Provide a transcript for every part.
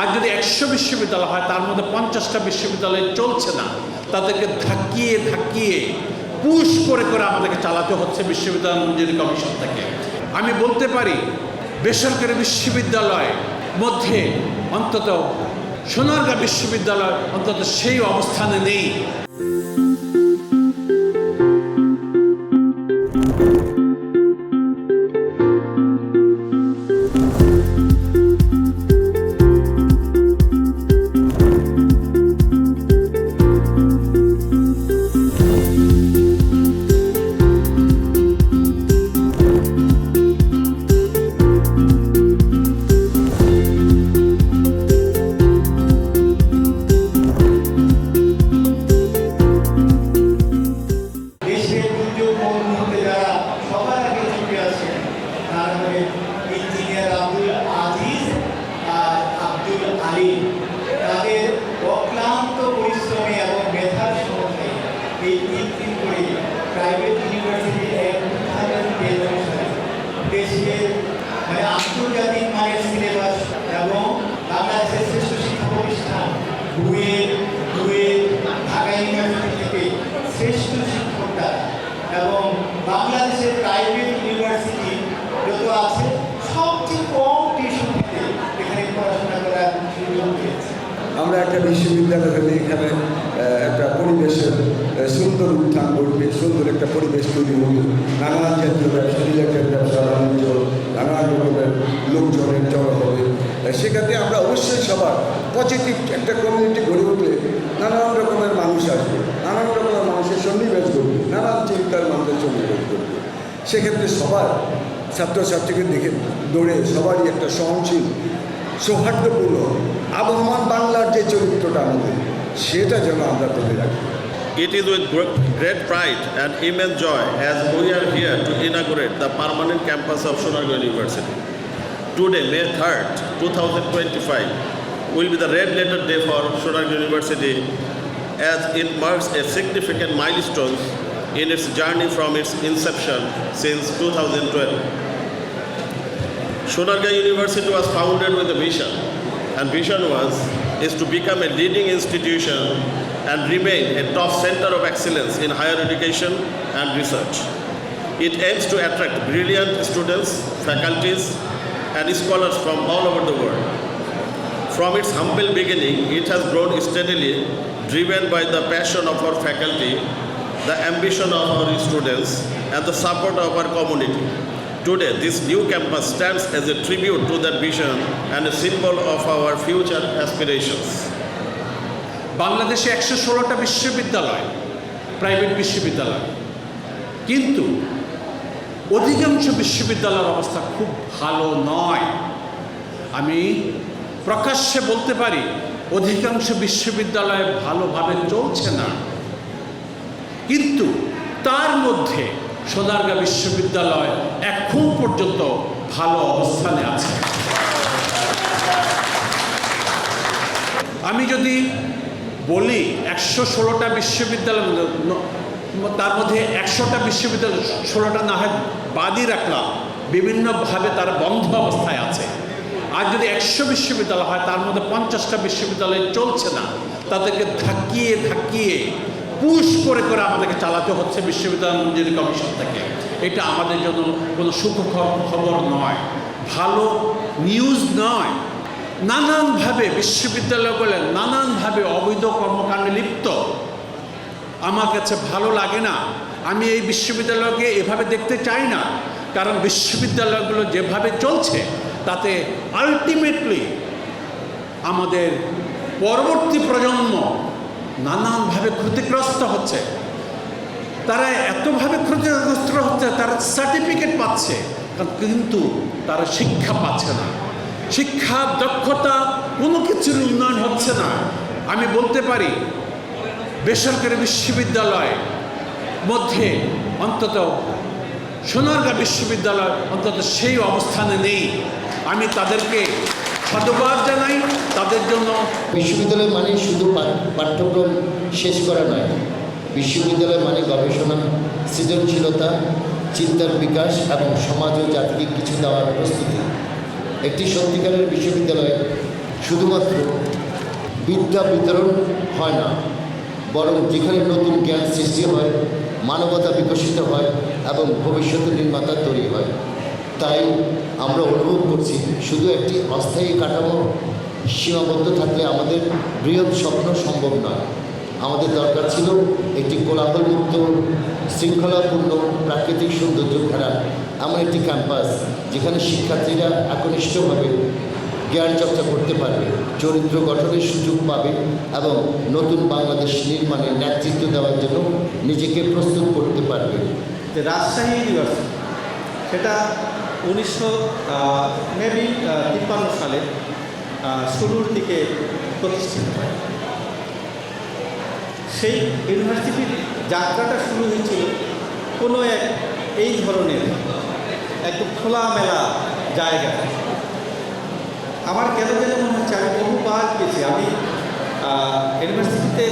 আর যদি একশো বিশ্ববিদ্যালয় হয়, তার মধ্যে পঞ্চাশটা বিশ্ববিদ্যালয় চলছে না। তাদেরকে ধাকিয়ে ধাকিয়ে পুশ করে করে আমাদেরকে চালাতে হচ্ছে বিশ্ববিদ্যালয় মঞ্জুরি কমিশন থেকে। আমি বলতে পারি, বেসরকারি বিশ্ববিদ্যালয় মধ্যে অন্তত সোনারগাঁ বিশ্ববিদ্যালয় অন্তত সেই অবস্থানে নেই। হবে নানান জাতীয় ব্যবসা রিলেটেড ব্যবসা বাণিজ্য নানান রকমের লোকজনের জড়ো হবে। সেক্ষেত্রে আমরা অবশ্যই সবার পজিটিভ একটা কমিউনিটি গড়ে উঠলে নানান রকমের মানুষ আসবে, নানান রকমের মানুষের সন্নিবেশ করবে, নানান চিন্তার মানুষের সন্নিবেশ করবে। সেক্ষেত্রে সবার ছাত্রছাত্রীকে দেখে দৌড়ে সবারই একটা সহনশীল, সৌহার্দ্যপূর্ণ, আবহমান বাংলার যে চরিত্রটা আমাদের, সেটা যেন আমরা তুলে রাখি। It is with great pride and immense joy as we are here to inaugurate the permanent campus of Sonargaon University. Today, May 3rd, 2025, will be the red letter day for Sonargaon University as it marks a significant milestone in its journey from its inception since 2012. Sonargaon University was founded with a vision, and vision was is to become a leading institution and remain a top center of excellence in higher education and research. It aims to attract brilliant students, faculties, and scholars from all over the world. From its humble beginning, it has grown steadily, driven by the passion of our faculty, the ambition of our students, and the support of our community. Today, this new campus stands as a tribute to that vision and a symbol of our future aspirations. বাংলাদেশে একশো ষোলোটা বিশ্ববিদ্যালয়, private বিশ্ববিদ্যালয়। কিন্তু অধিকাংশ বিশ্ববিদ্যালয়ের অবস্থা খুব ভালো নয়। আমি প্রকাশ্যে বলতে পারি, অধিকাংশ বিশ্ববিদ্যালয় ভালোভাবে চলছে না। কিন্তু তার মধ্যে সোনারগাঁ বিশ্ববিদ্যালয় এখন পর্যন্ত ভালো অবস্থানে আছে। আমি যদি বলি, একশো ষোলোটা বিশ্ববিদ্যালয় তার মধ্যে একশোটা বিশ্ববিদ্যালয় ষোলোটা না হয় বাদই রাখলাম। বিভিন্নভাবে তারা বন্ধ অবস্থায় আছে। আর যদি একশো বিশ্ববিদ্যালয় হয়, তার মধ্যে পঞ্চাশটা বিশ্ববিদ্যালয় চলছে না। তাদেরকে ধাক্কিয়ে ধাক্কিয়ে পুশ করে করে আমাদেরকে চালাতে হচ্ছে বিশ্ববিদ্যালয় মঞ্জুরি কমিশন থেকে। এটা আমাদের জন্য কোনো সুখ খবর নয়। ভালো নিউজ নয়। নানানভাবে বিশ্ববিদ্যালয়গুলো নানানভাবে অবৈধ কর্মকাণ্ডে লিপ্ত। আমার কাছে ভালো লাগে না। আমি এই বিশ্ববিদ্যালয়কে এভাবে দেখতে চাই না। কারণ বিশ্ববিদ্যালয়গুলো যেভাবে চলছে, তাতে আলটিমেটলি আমাদের পরবর্তী প্রজন্ম নানানভাবে ক্ষতিগ্রস্ত হচ্ছে। তারা এতভাবে ক্ষতিগ্রস্ত হচ্ছে, তারা সার্টিফিকেট পাচ্ছে, কিন্তু তারা শিক্ষা পাচ্ছে না। শিক্ষা, দক্ষতা কোনো কিছুর উন্নয়ন হচ্ছে না। আমি বলতে পারি, বেসরকারি বিশ্ববিদ্যালয় মধ্যে অন্তত সোনারগাঁ বিশ্ববিদ্যালয় অন্তত সেই অবস্থানে নেই। আমি তাদেরকে সাধুবাদ জানাই, তাদের জন্য বিশ্ববিদ্যালয় মানে শুধু পাঠ- পাঠ্যক্রম শেষ করা নয়। বিশ্ববিদ্যালয় মানে গবেষণা সৃজনশীলতা, চিন্তার বিকাশ এবং সমাজ ও জাতিকে কিছু দেওয়ার প্রস্তুতি। একটি সত্যিকারের বিশ্ববিদ্যালয় শুধুমাত্র বিদ্যা বিতরণ হয় না, বরং যেখানে নতুন জ্ঞান সৃষ্টি হয়, মানবতা বিকশিত হয় এবং ভবিষ্যতের নির্মাতা তৈরি হয়। তাই আমরা অনুভব করছি, শুধু একটি অস্থায়ী কাঠামো সীমাবদ্ধ থাকলে আমাদের বৃহৎ স্বপ্ন সম্ভব নয়। আমাদের দরকার ছিল একটি কোলাহলমুক্ত, শৃঙ্খলাপূর্ণ, প্রাকৃতিক সৌন্দর্য ঘেরা এমন একটি ক্যাম্পাস যেখানে শিক্ষার্থীরা একনিষ্ঠভাবে জ্ঞান চর্চা করতে পারবে, চরিত্র গঠনের সুযোগ পাবে এবং নতুন বাংলাদেশ নির্মাণে নেতৃত্ব দেওয়ার জন্য নিজেকে প্রস্তুত করতে পারবে। রাজশাহী ইউনিভার্সিটি, সেটা উনিশশো মেবি তিপ্পান্ন সালে শুরুর দিকে প্রতিষ্ঠিত হয়। সেই ইউনিভার্সিটির যাত্রাটা শুরু হয়েছিল কোনো এক এই ধরনের একদম খোলামেলা জায়গা। আমার কেন যেন মনে হচ্ছে, আমি বহুবার গেছি, আমি ইউনিভার্সিটিতে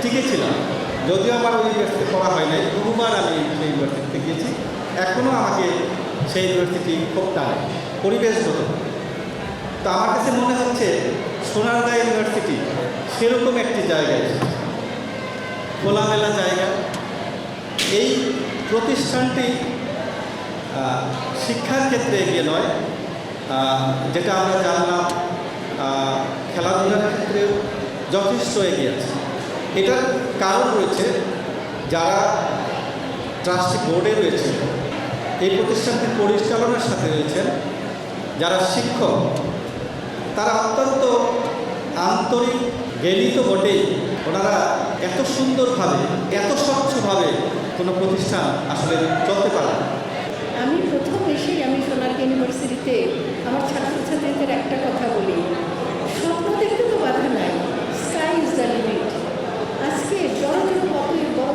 টিকেছিলাম। যদিও আমার ওই ইউনিভার্সিটি পড়া হয় নাই, বহুবার আমি সেই ইউনিভার্সিটিতে গিয়েছি এখনও আমাকে সেই ইউনিভার্সিটি খুব টানে, পরিবেশগত। তো আমার কাছে মনে হচ্ছে, সোনারগাঁ ইউনিভার্সিটি সেরকম একটি এসেছে। খোলামেলা জায়গা। এই প্রতিষ্ঠানটি শিক্ষার ক্ষেত্রে এগিয়ে নয়। যেটা আমরা জানলাম খেলাধুলার ক্ষেত্রেও যথেষ্ট এগিয়ে আছে। এটার কারণ রয়েছে যারা ট্রাস্টি বোর্ডে রয়েছে এই প্রতিষ্ঠানটির পরিচালনার সাথে রয়েছেন যারা শিক্ষক, তারা অত্যন্ত আন্তরিক জ্ঞানী তো বটেই ওনারা এত সুন্দরভাবে, এত স্বচ্ছভাবে কোনো প্রতিষ্ঠান আসলে চলতে পারে এসেই আমি সোনারগাঁ ইউনিভার্সিটিতে আমার ছাত্রছাত্রীদের একটা কথা বলি। স্বপ্ন দেখতে তো বাধা নাই। স্কাই ইজ দ্য লিমিট আজকে জড় জড় কত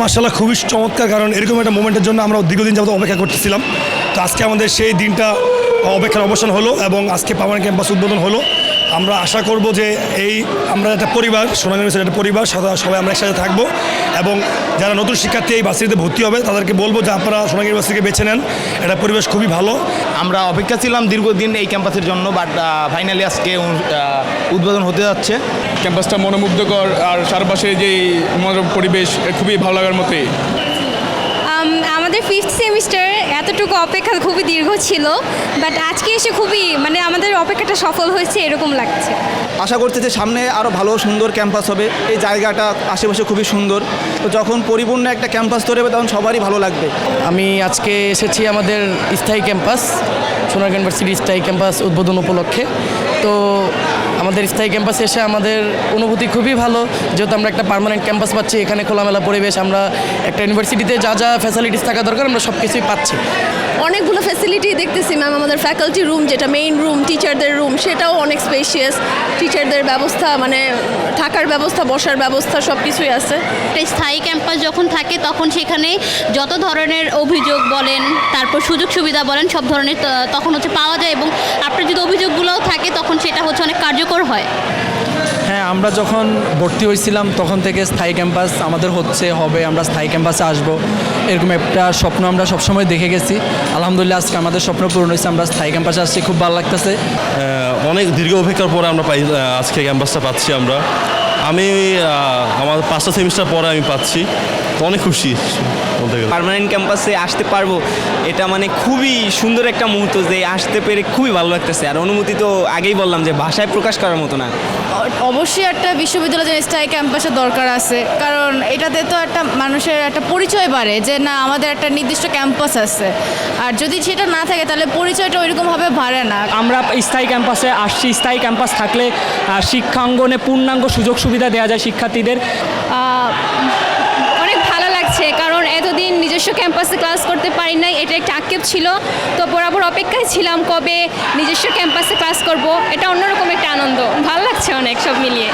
মার্শাল্লাহ খুবই চমৎকার। কারণ এরকম একটা মোমেন্টের জন্য আমরা দীর্ঘদিন যাবত অপেক্ষা করতেছিলাম। তো আজকে আমাদের সেই দিনটা অপেক্ষার অবসান হলো এবং আজকে পাওয়ার ক্যাম্পাস উদ্বোধন হলো। আমরা আশা করব যে এই আমরা একটা পরিবার সোনালী ইউনিভার্সিটির একটা পরিবার সদা সবাই আমরা একসাথে থাকব এবং যারা নতুন শিক্ষার্থী এই ভার্সিটিতে ভর্তি হবে তাদেরকে বলব যে আপনারা সোনালী ইউনিভার্সিটিকে বেছে নেন। এটা পরিবেশ খুবই ভালো। আমরা অপেক্ষা ছিলাম দীর্ঘদিন এই ক্যাম্পাসের জন্য বাট ফাইনালি আজকে উদ্বোধন হতে যাচ্ছে। ক্যাম্পাসটা মনোমুগ্ধকর আর চারপাশে যে মনোরম পরিবেশ খুবই ভালো লাগার মতোই। আমাদের ফিফথ সেমিস্টার এতটুকু অপেক্ষা খুবই দীর্ঘ ছিল বাট আজকে এসে খুবই মানে আমাদের অপেক্ষাটা সফল হয়েছে এরকম লাগছে। আশা করছি যে সামনে আরও ভালো সুন্দর ক্যাম্পাস হবে। এই জায়গাটা আশেপাশে খুবই সুন্দর। তো যখন পরিপূর্ণ একটা ক্যাম্পাস তৈরি হবে তখন সবারই ভালো লাগবে। আমি আজকে এসেছি আমাদের স্থায়ী ক্যাম্পাস সোনারগাঁ ইউনিভার্সিটির স্থায়ী ক্যাম্পাস উদ্বোধন উপলক্ষে। তো আমাদের স্থায়ী ক্যাম্পাসে এসে আমাদের অনুভূতি খুবই ভালো। যেহেতু আমরা একটা পারমানেন্ট ক্যাম্পাস পাচ্ছি, এখানে খোলামেলা পরিবেশ, আমরা একটা ইউনিভার্সিটিতে যা যা ফ্যাসিলিটিস থাকা দরকার, আমরা সব কিছুই পাচ্ছি। অনেকগুলো ফ্যাসিলিটি দেখতেছি ম্যাম আমাদের ফ্যাকাল্টি রুম যেটা মেইন রুম টিচারদের রুম সেটাও অনেক স্পেশিয়াস টিচারদের ব্যবস্থা মানে থাকার ব্যবস্থা, বসার ব্যবস্থা সব কিছুই আছে স্থায়ী ক্যাম্পাস যখন থাকে, তখন সেখানে যত ধরনের অভিযোগ বলেন, তারপর সুযোগ সুবিধা বলেন, সব ধরনের তখন হচ্ছে পাওয়া যায় এবং আপনার যদি অভিযোগগুলোও থাকে, তখন সেটা হচ্ছে অনেক কার্যকর হয়। হ্যাঁ আমরা যখন ভর্তি হয়েছিলাম, তখন থেকে স্থায়ী ক্যাম্পাস আমাদের হচ্ছে, হবে, আমরা স্থায়ী ক্যাম্পাসে আসব। এরকম একটা স্বপ্ন আমরা সবসময় দেখে গেছি। আলহামদুলিল্লাহ, আজকে আমাদের স্বপ্ন পূরণ হয়েছে, আমরা স্থায়ী ক্যাম্পাসে আসছি, খুব ভালো লাগতেছে। অনেক দীর্ঘ অপেক্ষার পরে আমরা পাই আজকে ক্যাম্পাসটা পাচ্ছি আমরা। আমি আমার পাঁচটা সেমিস্টার পরে আমি পাচ্ছি। অনেক খুশি বলতে গেলে। পার্মানেন্ট ক্যাম্পাসে আসতে পারব এটা মানে খুবই সুন্দর একটা মুহূর্ত যে আসতে পেরে খুবই ভালো লাগতেছে। আর অনুমতি তো আগেই বললাম যে ভাষায় প্রকাশ করার মতো না। অবশ্যই একটা বিশ্ববিদ্যালয়ের স্থায়ী ক্যাম্পাসের দরকার আছে কারণ এটাতে তো একটা মানুষের একটা পরিচয় বাড়ে যে না আমাদের একটা নির্দিষ্ট ক্যাম্পাস আছে। আর যদি সেটা না থাকে তাহলে পরিচয়টা ওইরকমভাবে বাড়ে না। আমরা স্থায়ী ক্যাম্পাসে আসছি। স্থায়ী ক্যাম্পাস থাকলে শিক্ষাঙ্গনে পূর্ণাঙ্গ সুযোগ সুবিধা দেওয়া যায় শিক্ষার্থীদের অনেক ভালো লাগছে কারণ এতদিন নিজস্ব ক্যাম্পাসে ক্লাস করতে পারি নাই, এটা একটা আক্ষেপ ছিল। তো বরাবর অপেক্ষায় ছিলাম কবে নিজস্ব ক্যাম্পাসে ক্লাস করব, এটা অন্যরকম একটা আনন্দ। ভালো লাগছে অনেক সব মিলিয়ে।